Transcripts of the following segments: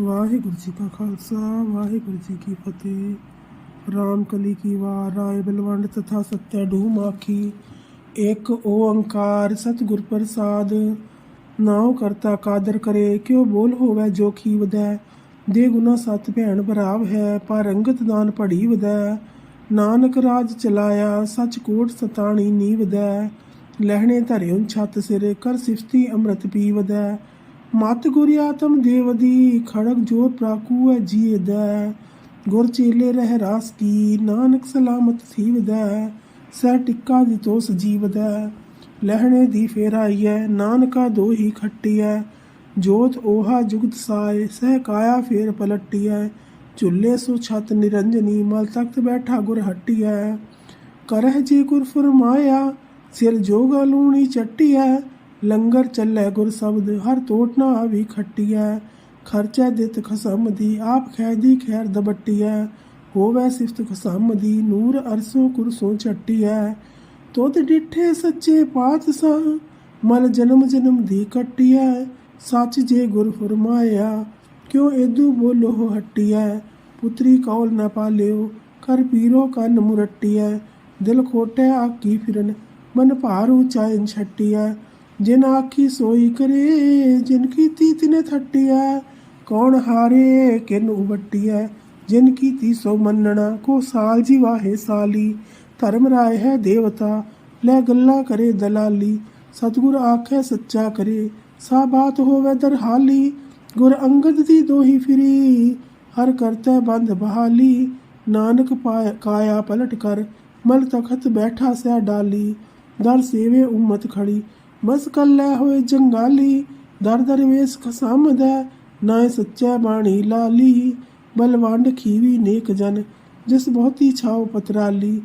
ਵਾਹਿਗੁਰੂ ਜੀ ਕਾ ਖਾਲਸਾ, ਵਾਹਿਗੁਰੂ ਜੀ ਕੀ ਫਤਿਹ। ਰਾਮ ਕਲੀ ਕੀ ਵਾਰ, ਰਾਏ ਬਲਵੰਡ ਤਥਾ ਸਤਿਆ ਡੂ ਮਾਖੀ। ਇੱਕ ਓੰਕਾਰ ਸਤਿਗੁਰ ਪ੍ਰਸਾਦ। ਨਾਉ ਕਰਤਾ ਕਾਦਰ ਕਰੇ, ਕਿਉ ਬੋਲ ਹੋਵੇ ਜੋ ਖੀ ਵਦੈ ਦੇ ਗੁਨਾ ਸਤ ਭੈਣ ਭਰਾਵ ਹੈ, ਪਰ ਅੰਗਤ ਦਾਨ ਪੜੀ ਵਦੈ ਨਾਨਕ ਰਾਜ ਚਲਾਇਆ, ਸਚ ਕੋਟ ਸਤਾਣੀ ਨੀਵਦੈ। ਲਹਿਣੇ ਧਰਿਉ ਛੱਤ ਸਿਰੇ, ਕਰ ਸਿਫਤੀ ਅੰਮ੍ਰਿਤ ਪੀਵਦੈ। ਮਤ ਗੁਰਿ ਆਤਮ ਦੇਵਦੀ ਖੜਕ ਜੋਤ ਪ੍ਰਾਕੂ ਹੈ ਜੀਦੈ ਗੁਰ ਚੇਲੇ ਰਹਿ ਰਾਸ ਕੀ, ਨਾਨਕ ਸਲਾਮਤ ਥੀਵਦੈ। ਸਹਿ ਟਿੱਕਾ ਦੀ ਤੋਸ ਜੀਵਦੈ। ਲਹਿਣੇ ਦੀ ਫੇਰਾਈਐ, ਨਾਨਕਾ ਦੋਹੀ ਖੱਟੀਐ। ਜੋਤ ਓਹਾ ਜੁਗਤ ਸਾਏ ਸਹਿ ਕਾਇਆ ਫੇਰ ਪਲਟੀਐ। ਝੁੱਲੇ ਸੋ ਛਤ ਨਿਰੰਜਨੀ, ਮਲ ਤਖਤ ਬੈਠਾ ਗੁਰ ਹੱਟੀਐ। ਕਰਹਿ ਜੀ ਗੁਰ ਫਰਮਾਇਆ, ਸਿਰ ਜੋਗਾ ਲੂਣੀ ਚੱਟੀਐ। ਲੰਗਰ ਚੱਲੇ ਗੁਰ ਸ਼ਬਦ, ਹਰ ਟੋਟ ਨਾ ਆਵੀ ਖੱਟੀਐ। ਖਰਚੈ ਦਿੱਤ ਖਸਮ ਦੀ, ਆਪ ਖੈਦੀ ਖੈਰ ਦਬਟੀਐ। ਹੋਵੇ ਸਿਫਤ ਖਸਮ ਦੀ, ਨੂਰ ਅਰਸੋਂ ਕੁਰਸੋਂ ਛੱਟੀਐ ਤੋਤ ਡਿਠੇ ਸੱਚੇ ਪਾਤਸ਼ਾਹ, ਮਲ ਜਨਮ ਜਨਮ ਦੀ ਕੱਟੀਐ। ਸੱਚ ਜੇ ਗੁਰ ਫਰਮਾਇਆ, ਕਿਉ ਏਦੂ ਬੋਲੋ ਹੱਟੀਐ। ਪੁੱਤਰੀ ਕੌਲ ਨਾ ਪਾਲਿਓ, ਕਰ ਪੀਰੋ ਕੰਨ ਮੁਰਟੀਐ। ਦਿਲ ਖੋਟੇ ਆਕੀ ਫਿਰਨ, ਮਨ ਭਾਰ ਉਚਾਇਨ ਛੱਟੀਐ। ਜਿਨ ਆਖੀ ਸੋਈ ਕਰੇ, ਜਿਨ ਕੀਤੀ ਤਿਨੇ ਥੱਟਿਆ ਕੌਣ ਹਾਰੇ, ਕਿਨ ਉਵਟੀਐ, ਜਿਨ ਕੀਤੀ ਸੋ ਮੰਨਣਾ, ਕੋ ਸਾਲ ਜੀ ਵਾਹੇ ਸਾਲੀ, ਧਰਮ ਰਾਏ ਹੈ ਦੇਵਤਾ, ਲੈ ਗੱਲਾਂ ਕਰੇ ਦਲਾਲੀ, ਸਤਿਗੁਰ ਆਖੇ ਸੱਚਾ ਕਰੇ, ਸਾ ਬਾਤ ਹੋਵੇ ਦਰਹਾਲੀ, ਗੁਰ ਅੰਗਦ ਦੀ ਦੋਹੀ ਫਿਰੀ, ਹਰ ਕਰਤਾ ਬੰਦ ਬਹਾਲੀ, ਨਾਨਕ ਕਾਇਆ ਪਲਟ ਕਰ, ਮਲ ਤਖਤ ਬੈਠਾ ਸਿਆ ਡਾਲੀ ਦਰ ਸੇਵੇ ਉਮਤ ਖੜੀ ਬਸ ਕੱਲੇ ਹੋਏ ਜੰਗਾਲੀ ਦਰ ਦਰ ਵੇਸ ਖਸਮਦਾ ਨਾ ਸੱਚਾ ਬਾਣੀ ਲਾਲੀ ਬਲਵੰਡ ਖੀਵੀ ਨੇਕ ਜਨ ਜਿਸ ਬਹੁਤੀ ਛਾਉ ਪਤਰਾਲੀ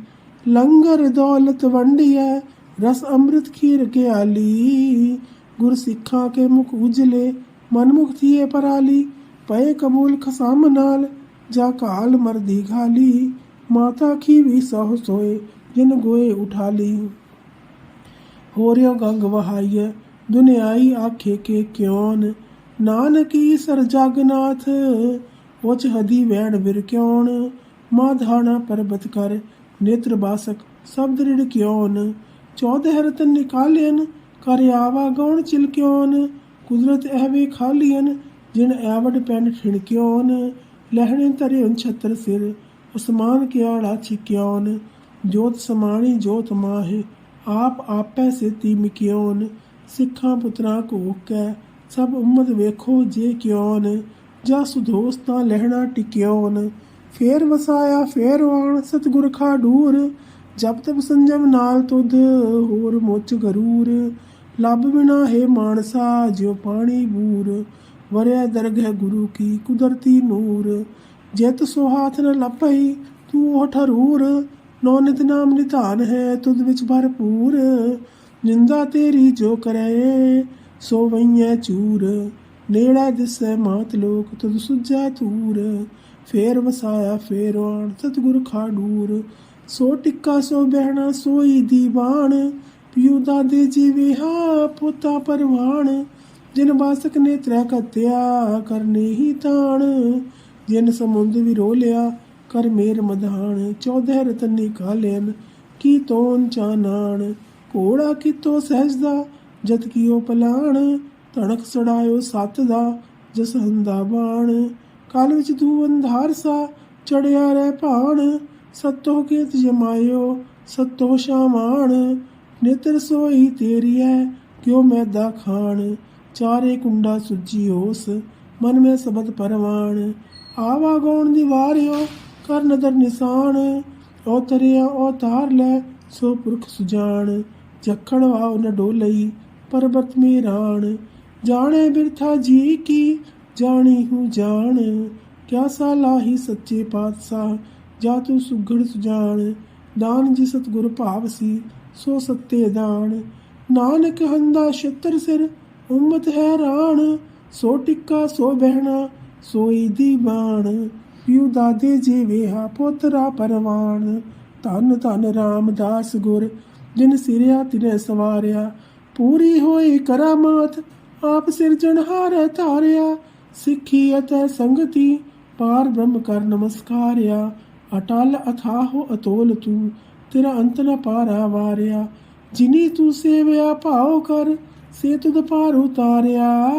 ਲੰਗਰ ਦੌਲਤ ਵੰਡੀਐ ਰਸ ਅੰਮ੍ਰਿਤ ਖੀਰ ਕੇ ਆਲੀ ਗੁਰ ਸਿੱਖਾਂ ਕੇ ਮੁਖ ਉਜਲੇ ਮਨ ਮੁਖ ਥੀਏ ਪਰਾਲੀ ਪਏ ਕਬੂਲ ਖਸਮ ਨਾਲ ਜਾ ਕਾਲ ਮਰਦੀ ਘਾਲੀ ਮਾਤਾ ਖੀਵੀ ਸਹੁ ਸੋਏ ਜਿਨ ਗੋਏ ਉਠਾਲੀ ਹੋਰਿਓ ਗੰਗ ਵਹਾਈਐ, ਦੁਨਿਆਈ ਆਖੇ ਕੇ ਕਿਉਨ? ਨਾਨਕੀ ਸਰ ਜਗਨਾਥ ਉਚ ਹਦੀ ਵੈਣ ਵਿਰ ਕਿਉਨ? ਮਾਧਾਣਾ ਪਰਬਤ ਕਰ ਨੇਤਰ ਬਾਸਕ, ਸਬਦ ਰਿੜ ਕਿਉਨ? ਚੌਦਹ ਰਤਨ ਨਿਕਾਲਿਅਨ ਕਰ ਆਵਾ ਗਉਣ ਚਿਲ ਕੁਦਰਤ ਐਵੇਂ ਖਾਲੀਅਨ, ਜਿਨ ਐਵਡ ਪੈਨ ਠਿਣ ਕਿਉਨ? ਲਹਿਣੇ ਧਰੇ ਛਤਰ ਸਿਰ, ਉਸਮਾਨ ਕਿਆੜਾ ਛਿਕਿਉਨ ਜੋਤ ਸਮਾਣੀ ਜੋਤ ਮਾਹੇ ਆਪ ਆਪੈ ਸੇਤੀ ਮਿਕਿਓਨ, ਸਿੱਖਾਂ ਪੁੱਤਰਾਂ ਕੋ ਸਭ ਉਮਤ ਵੇਖੋ ਜੇ ਕਿਉਨ ਜਾ ਸੁਧੋਸਤਾ ਲਹਿਣਾ ਟਿਕਿਓਨ। ਫੇਰ ਵਸਾਇਆ, ਫੇਰ ਆਣ ਸਤਿਗੁਰ ਖਾਡੂਰ ਜਬ ਤਬ ਸੰਜਮ ਨਾਲ ਤੁਧ, ਹੋਰ ਮੁੱਚ ਗਰੂਰ। ਲੱਭ ਬਿਨਾ ਹੈ ਮਾਨਸਾ, ਜਿਉ ਪਾਣੀ ਬੂਰ ਵਰਿਆ ਦਰਗਹਿ ਗੁਰੂ ਕੀ ਕੁਦਰਤੀ ਨੂਰ। ਜਿਤ ਸੋ ਹਾਥ ਨ ਲੱਪਈ ਤੂੰ ਉਹ ਠਰੂਰ ਨੌ ਨਿਤ ਨਾਮ ਨਿਧਾਨ ਹੈ, ਤੁਧ ਵਿੱਚ ਭਰਪੂਰ ਨਿੰਦਾ ਤੇਰੀ ਜੋ ਕਰੈ, ਸੋ ਵਈਐ ਚੂਰ। ਨੇੜਾ ਦਿਸੈ ਮਾਤ ਲੋਕ, ਤੁਧ ਸੁਝੈ ਤੂਰ ਫੇਰ ਵਸਾਇਆ, ਫੇਰ ਆਣ, ਸਤਿਗੁਰ ਖਾਡੂਰ। ਸੋ ਟਿੱਕਾ, ਸੋ ਬਹਿਣਾ, ਸੋਈ ਦੀਵਾਨ। ਪਿਉ ਦਾਦੇ ਜੀਵੇ ਹਾ ਪੋਤਾ ਪਰਵਾਨ। ਜਿਨ ਬਾਸਕ ਨੇ ਤ੍ਰੈ ਕਤਿਆ ਕਰਨੇ ਹੀ ਤਾਣ। ਜਿਨ ਸਮੁੰਦ ਵੀ ਰੋਲਿਆ ਕਰ ਮੇਰ ਮਧਾਨ ਚੌਦਹ ਰਤਨ ਨਿਕਾਲੇਨ ਕੀ ਤੋਨ ਚਾਨਾਣ? ਘੋੜਾ ਕਿਤੋ ਸਹਿਜਦਾ, ਜਤ ਕੀਓ ਪਲਾਣ? ਤਣਕ ਸੜਾਇਓ ਸੱਤ ਦਾ ਜਸ ਹੰਦਾ ਬਾਣ? ਕਾਲ ਵਿੱਚ ਤੂੰ ਅੰਧਾਰ ਸਾ, ਚੜਿਆ ਰਹਿ ਭਾਣ? ਸਤੋ ਕੇਤ ਜਮਾਇਓ ਸਤੋ ਸ਼ਾਮਾਨ ਨਿਤਰ ਸੋਈ ਤੇਰੀ ਹੈ ਕਿਉ ਮੈਦਾ ਖਾਣ? ਚਾਰੇ ਕੁੰਡਾ ਸੁਜੀ ਹੋਸ, ਮਨ ਮੇ ਸਬਦ ਪਰਵਾਣ? ਆਵਾ ਗੌਣ ਦੀ ਵਾਰਿਓ ਕਰ ਨਦਰ ਨਿਸ਼ਾਨ, ਉਹ ਤਰਿਆ, ਉਹ ਤਾਰ ਲੈ, ਸੋ ਪੁਰਖ ਸੁਜਾਨ। ਜਖੜ ਵਾਉ ਨ ਡੋਲਈ ਪਰਬਤ ਮੀਰਾਨ। ਜਾਣੇ ਬਿਰਥਾ ਜੀ ਕੀ, ਜਾਣੀ ਹੂੰ ਜਾਣ ਕਿਆ ਸਾਲਾਹੀ ਸੱਚੇ ਪਾਤਸ਼ਾਹ, ਜਾ ਤੂੰ ਸੁਗੜ ਸੁਜਾਨ। ਦਾਨ ਜੀ ਸਤਗੁਰ ਭਾਵ ਸੀ, ਸੋ ਸੱਤੇ ਦਾਨ। ਨਾਨਕ ਹੰਦਾ ਛਤਰ ਸਿਰ, ਉਮਤ ਹੈਰਾਨ ਸੋ ਟਿੱਕਾ ਸੋ ਬਹਿਣਾ, ਸੋਈ ਦੀਵਾਨ। ਪਿਉ ਦਾਦੇ ਜੀ ਵੇਹਾ ਪੋਤਰਾ ਪਰਵਾਨ। ਧੰਨ ਧੰਨ ਰਾਮਦਾਸ ਗੁਰ, ਜਿਨ ਸਿਰਿਆ ਤਿਨੇ ਸਵਾਰਿਆ। ਪੂਰੀ ਹੋਈ ਕਰਾਮਾਤ, ਆਪ ਸਿਰਜਣਹਾਰ ਧਾਰਿਆ। ਸਿੱਖੀ ਅਤੇ ਸੰਗਤੀ, ਪਾਰ ਬ੍ਰਹਮ ਕਰ ਨਮਸਕਾਰਿਆ। ਅਟਲ ਅਥਾਹੋ ਅਤੋਲ ਤੂੰ, ਤੇਰਾ ਅੰਤ ਨ ਪਾਰਾ ਵਾਰਿਆ। ਜਿਨੀ ਤੂੰ ਸੇਵਿਆ, ਭਾਉ ਕਰ, ਸੇ ਤੁਧ ਪਾਰ ਉਤਾਰਿਆ।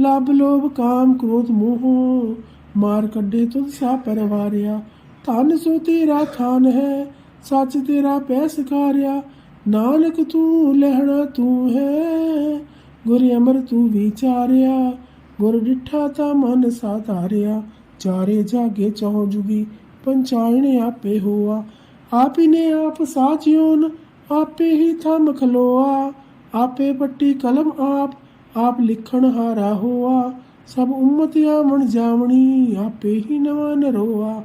ਲਬ ਲੋਭ ਕਾਮ ਕ੍ਰੋਧ ਮੋਹ ਮਾਰ ਕੱਢੇ ਤੁਧ ਸਾ ਪਰਵਾਰਿਆ। ਧਨ ਸੋ ਤੇਰਾ ਥਾਨ ਹੈ, ਸੱਚ ਤੇਰਾ ਪੈ ਸਕਾਰਿਆ ਨਾਨਕ ਤੂੰ ਲਹਿਣਾ ਤੂੰ ਹੈ, ਗੁਰ ਅਮਰ ਤੂੰ ਵਿਚਾਰਿਆ। ਗੁਰ ਡਿਠਾ ਤਾ ਮਨ ਸਾਧਾਰਿਆ ਚਾਰੇ ਜਾਗੇ ਚਹੁ ਜੁਗੀ, ਪੰਚਾਇਣ ਆਪੇ ਹੋਆ। ਆਪ ਹੀ ਨੇ ਆਪ ਸਾਚਿਓਨ ਆਪੇ ਹੀ ਥਮ ਖਲੋਆ। ਆਪੇ ਪੱਟੀ ਕਲਮ ਆਪ ਆਪ ਲਿਖਣ ਹਾਰਾ ਹੋਆ। ਸਭ ਉਮਤ ਆਵਣ ਜਾਵਣੀ, ਆਪੇ ਹੀ ਨਵਾਂ ਨਰੋਆ।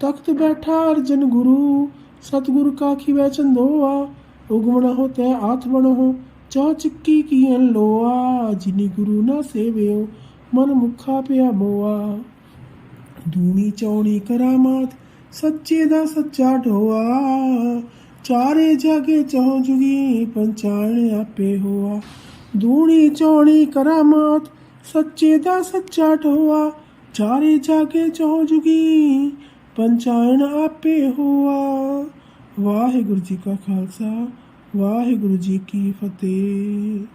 ਤਖਤ ਬੈਠਾ ਅਰਜਨ ਗੁਰੂ, ਸਤਿਗੁਰ ਕਾ ਖਿਵੈ ਚੰਦੋਆ। ਉਗਮਣ ਹੋ ਤੈ ਆਥ ਬਣੋ ਚਾ ਚੱਕੀ ਲੋਆ ਜਿਨੀ ਗੁਰੂ ਨਾ ਸੇਵਿਓ, ਮਨ ਮੁਖਾ ਪਿਆ ਮੋਆ। ਦੂਣੀ ਚੌਣੀ ਕਰਾਮਾਤ, ਸੱਚੇ ਦਾ ਸੱਚਾ ਢੋਆ। ਚਾਰੇ ਜਾਗੇ ਚਹੁ ਜੁਗੀ ਪੰਚਾਇਣ ਆਪੇ ਹੋਆ। ਦੂਣੀ ਚੌਣੀ ਕਰਾਮਾਤ ਸੱਚੇ ਦਾ ਸੱਚਾ ਢੋਆ ਚਾਰੇ ਜਾਗੇ ਚਹੁ ਜੁਗੀ, ਪੰਚਾਇਣ ਆਪੇ ਹੋਆ। ਵਾਹਿਗੁਰੂ ਜੀ ਕਾ ਖਾਲਸਾ, ਵਾਹਿਗੁਰੂ ਜੀ ਕੀ ਫਤਿਹ।